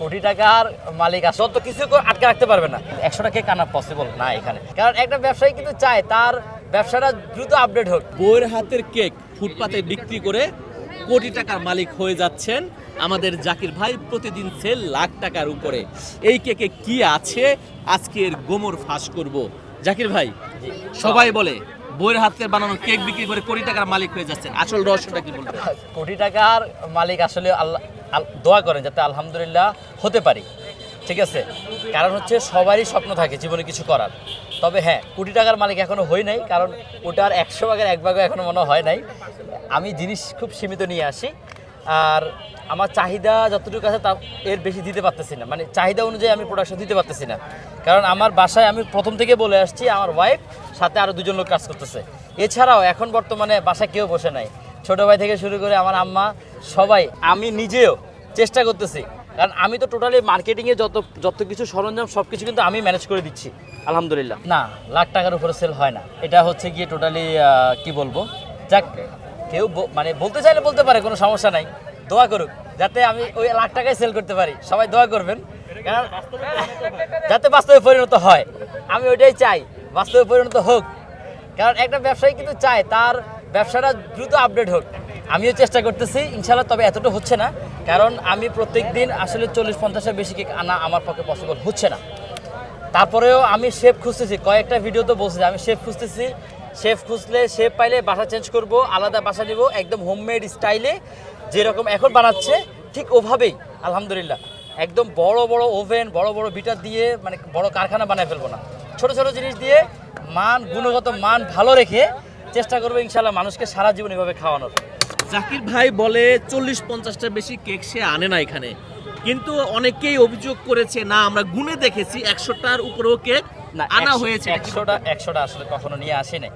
কোটি টাকার মালিক আসে তো কিছু আটকে রাখতে পারবে না। একশো টাকা কেক আনা পসিবল না এখানে। কারণ একটা ব্যবসায়ী কিন্তু চায় তার ব্যবসাটা দ্রুত আপডেট হোক। বইয়ের হাতের কেক ফুটপাতে বিক্রি করে কোটি টাকার মালিক হয়ে যাচ্ছেন আমাদের জাকির ভাই। প্রতিদিন সেল লাখ টাকার উপরে। এই কেকে কি আছে? আজকের গোমর ফাঁস করব। জাকির ভাই সবাই বলে। বইয়ের হাতের বানানো কেক বিক্রি করে কোটি টাকার মালিক হয়ে যাচ্ছেন। আসল রহস্যটা কি বলবেন? কোটি টাকার মালিক আসলে আল্লাহ আল- দোয়া করেন যাতে আলহামদুলিল্লাহ হতে পারি। ঠিক আছে? কারণ হচ্ছে সবারই স্বপ্ন থাকে জীবনে কিছু করার। তবে হ্যাঁ কোটি টাকার মালিক এখনও হই নাই, কারণ ওটার একশো ভাগের এক ভাগও এখনও মনে হয় নাই। আমি জিনিস খুব সীমিত নিয়ে আসি। আর আমার চাহিদা যতটুকু আছে তা এর বেশি দিতে পারতেছি না। মানে চাহিদা অনুযায়ী আমি প্রোডাকশন দিতে পারতেছি না। কারণ আমার বাসায় আমি প্রথম থেকে বলে আসছি, আমার ওয়াইফ সাথে আরও দুজন লোক কাজ করতেছে। এছাড়াও এখন বর্তমানে বাসায় কেউ বসে নাই। ছোটো ভাই থেকে শুরু করে আমার আম্মা, সবাই, আমি নিজেও চেষ্টা করতেছি। কারণ আমি তো টোটালি মার্কেটিংয়ে যত যত কিছু সরঞ্জাম সব কিছু কিন্তু আমি ম্যানেজ করে দিচ্ছি, আলহামদুলিল্লাহ। না, লাখ টাকার উপরে সেল হয় না। এটা হচ্ছে গিয়ে টোটালি কি বলব? যাক, কেউ মানে বলতে চাইলে বলতে পারে, কোনো সমস্যা নাই। দোয়া করুক, যাতে আমি ওই লাখ টাকায় সেল করতে পারি। সবাই দোয়া করবেন। কারণ যাতে বাস্তবে পরিণত হয়। আমি ওইটাই চাই, বাস্তবে পরিণত হোক। কারণ একটা ব্যবসায়ী কিন্তু চায়, তার ব্যবসাটা দ্রুত আপডেট হোক। আমিও চেষ্টা করতেছি ইনশাল্লাহ তবে এতটা হচ্ছে না। কারণ আমি প্রত্যেক দিন আসলে চল্লিশ পঞ্চাশের বেশি কেক আনা আমার পক্ষে পসিবল হচ্ছে না। তারপরেও আমি শেফ খুঁজতেছি, কয়েকটা ভিডিও তো বলছি, আমি শেফ খুঁজতেছি শেফ খুঁজলে, শেফ পাইলে বাসা চেঞ্জ করব, আলাদা বাসা নিব, একদম হোমমেড স্টাইলে যেরকম এখন বানাচ্ছে, ঠিক ওভাবেই, আলহামদুলিল্লাহ। একদম বড় বড় ওভেন বড় বড় বিটার দিয়ে মানে বড় কারখানা বানায় ফেলব না। ছোট ছোট জিনিস দিয়ে মান, গুণগত মান ভালো রেখে চেষ্টা করব ইনশাল্লাহ মানুষকে সারা জীবন এভাবে খাওয়ানোর। জাকির ভাই বলে, চল্লিশ পঞ্চাশটার বেশি কেক সে আনে না এখানে। কিন্তু অনেকেই অভিযোগ করেছে, না, আমরা গুনে দেখেছি, একশোটার উপরেও কেক না আনা হয়েছে। একশোটা একশোটা আসলে কখনো নিয়ে আসে নাই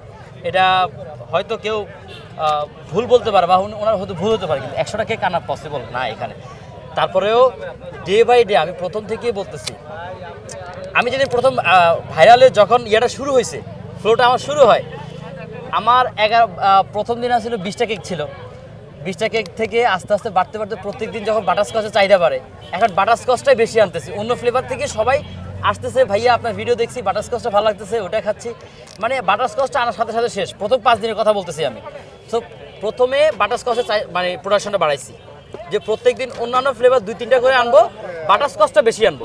এটা হয়তো কেউ ভুল বলতে পারে বা ওনার হয়তো ভুল হতে পারে কিন্তু একশোটা কেক আনা পসিবল না এখানে। তারপরেও ডে বাই ডে আমি প্রথম থেকেই বলতেছি আমি যদি প্রথম ভাইরালে যখন ইয়েটা শুরু হয়েছে ফ্লোটা আমার শুরু হয় আমার এগারো প্রথম দিন আসলে বিশটা কেক ছিল। বিশটা কেক থেকে আস্তে আস্তে বাড়তে বাড়তে প্রত্যেক দিন যখন বাটারস্কচের চাহিদা বাড়ে এখন বাটারস্কচটাই বেশি আনতেছি। অন্য ফ্লেভার থেকে সবাই আসতেছে, ভাইয়া, আপনার ভিডিও দেখছি বাটারস্কচটা ভালো লাগতেছে, ওটা খাচ্ছি। মানে বাটারস্কচটা আনার সাথে সাথে শেষ। প্রথম পাঁচ দিনের কথা বলতেছি আমি। তো প্রথমে বাটারস্কচের মানে প্রোডাকশনটা বাড়াইছি। যে প্রত্যেক দিন অন্যান্য ফ্লেভার দুই, তিনটা করে আনব বাটারস্কচটা বেশি আনব।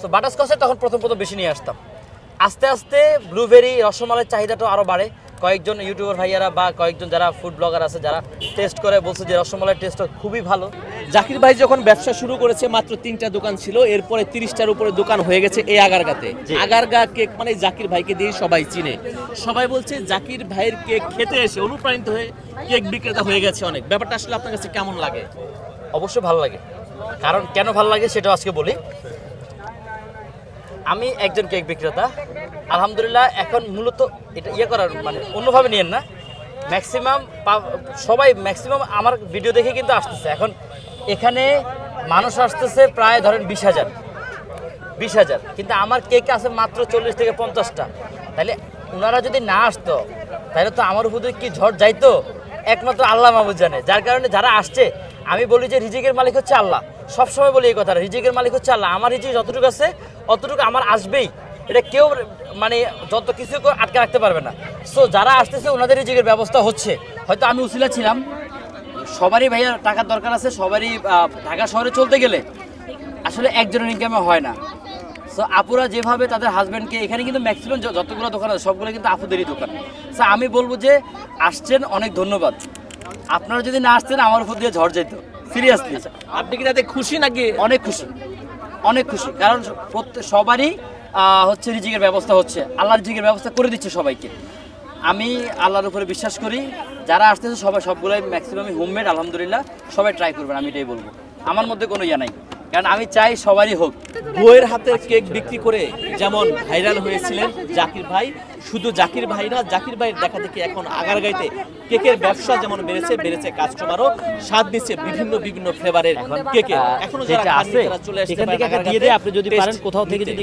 সো বাটারস্কচের তখন প্রথম প্রথম বেশি নিয়ে আসতাম। আস্তে আস্তে ব্লুবেরি রসমালাইয়ের চাহিদাটাও আরও বাড়ে। কয়েকজন ইউটিউবার ভাইয়ারা বা কয়েকজন যারা ফুড ব্লগার আছে যারা টেস্ট করে বলছে যে রসমালাইয়ের টেস্টটা খুবই ভালো। জাকির ভাই যখন ব্যবসা শুরু করেছে মাত্র তিনটা দোকান ছিল এরপরে তিরিশটার উপরে দোকান হয়ে গেছে এই আগারগাতে। আগারগা কেক মানে জাকির ভাইকে দিয়ে সবাই চিনে। সবাই বলছে জাকির ভাইয়ের কেক খেতে এসে অনুপ্রাণিত হয়ে কেক বিক্রেতা হয়ে গেছে অনেক। ব্যাপারটা আসলে আপনার কাছে কেমন লাগে? অবশ্যই ভালো লাগে। কারণ কেন ভালো লাগে সেটা আজকে বলি। আমি একজন কেক বিক্রেতা। আলহামদুলিল্লাহ, এখন মূলত এটা ইয়ে করার মানে অন্যভাবে নিয়েন না। ম্যাক্সিমাম সবাই ম্যাক্সিমাম আমার ভিডিও দেখে কিন্তু আসতেছে। এখন এখানে মানুষ আসতেছে প্রায় ধরেন বিশ হাজার। বিশ হাজার। কিন্তু আমার কেক আছে মাত্র চল্লিশ থেকে পঞ্চাশটা। তাহলে ওনারা যদি না আসতো, তাহলে তো আমার উপরে কি ঝড় যাইতো? একমাত্র আল্লাহ মাহবুদ জানে। যার কারণে যারা আসছে, আমি বলি যে রিজিকের মালিক হচ্ছে আল্লাহ। সবসময় বলি এই কথাটা, রিজিকের মালিক হচ্ছে আল্লাহ। আমার রিজিক যতটুকু আছে, অতটুকু আমার আসবেই। এটা কেউ মানে যত কিছু আটকে রাখতে পারবে না। সো যারা আসতেছে, ওনাদের রিজিকের ব্যবস্থা হচ্ছে। হয়তো আমি উসিলা ছিলাম। সবারই ভাইয়া টাকার দরকার আছে, সবারই ঢাকা শহরে চলতে গেলে আসলে একজনের ইনকামে হয় না। সো আপুরা যেভাবে তাদের হাজব্যান্ডকে এখানে কিন্তু ম্যাক্সিমাম যতগুলো দোকান আছে, সবগুলো কিন্তু আপুদেরই দোকান। সো আমি বলব যে, আসছেন, অনেক ধন্যবাদ। আপনারা যদি না আসতেন আমার উপর দিয়ে ঝড় যেত সিরিয়াসলি আপনি কি তাতে খুশি নাকি? অনেক খুশি। অনেক খুশি। কারণ প্রত্যেক সবারই হচ্ছে রিজিকের ব্যবস্থা হচ্ছে। আল্লাহ রিজিকের ব্যবস্থা করে দিচ্ছে সবাইকে। আমি আল্লাহর উপরে বিশ্বাস করি যারা আসতেছে সবাই সবগুলোই ম্যাক্সিমামই হোমমেড আলহামদুলিল্লাহ। সবাই ট্রাই করবেন আমি এটাই বলব। আমার মধ্যে কোনো ইয়া নাই। কারণ আমি চাই সবারই হোক। বইয়ের হাতের কেক বিক্রি করে যেমন ভাইরাল হয়েছিলেন জাকির ভাই শুধু জাকির ভাই না জাকির ভাইয়ের দেখা দেখি এখন আগারগাইতে কেকের ব্যবসা যেমন বেড়েছে বেড়েছে কাস্টমারও স্বাদ দিচ্ছে বিভিন্ন বিভিন্ন ফ্লেভারের কেকে এখনও যারা আছে তারা চলে দেয় আপনি যদি পারেন কোথাও থেকে যদি